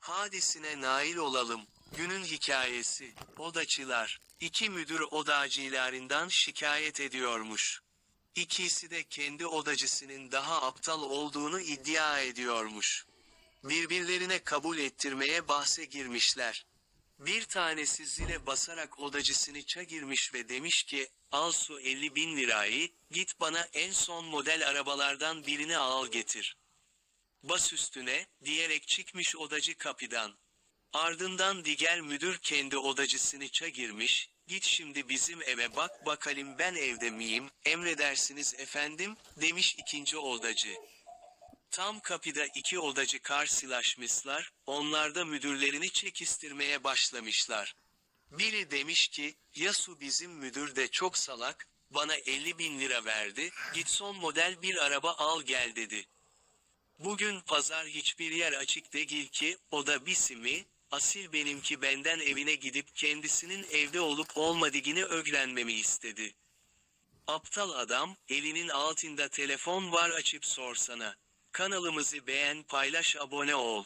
Hadisine nail olalım. Günün hikayesi. Odacılar. İki müdür odacılarından şikayet ediyormuş. İkisi de kendi odacısının daha aptal olduğunu iddia ediyormuş. Birbirlerine kabul ettirmeye bahse girmişler. Bir tanesi zile basarak odacısını girmiş ve demiş ki, al su 50 bin lirayı, git bana en son model arabalardan birini al getir. Bas üstüne, diyerek çıkmış odacı kapıdan. Ardından diğer müdür kendi odacısını girmiş, git şimdi bizim eve bak bakalım ben evde miyim, emredersiniz efendim, demiş ikinci odacı. Tam kapıda iki odacı karşılaşmışlar, onlar da müdürlerini çekistirmeye başlamışlar. Biri demiş ki, Yasu bizim müdür de çok salak, bana 50 bin lira verdi, git son model bir araba al gel dedi. Bugün pazar hiçbir yer açık değil ki, o da bisimi, asil benimki benden evine gidip kendisinin evde olup olmadığını öğrenmemi istedi. Aptal adam, elinin altında telefon var açıp sorsana. Kanalımızı beğen paylaş abone ol.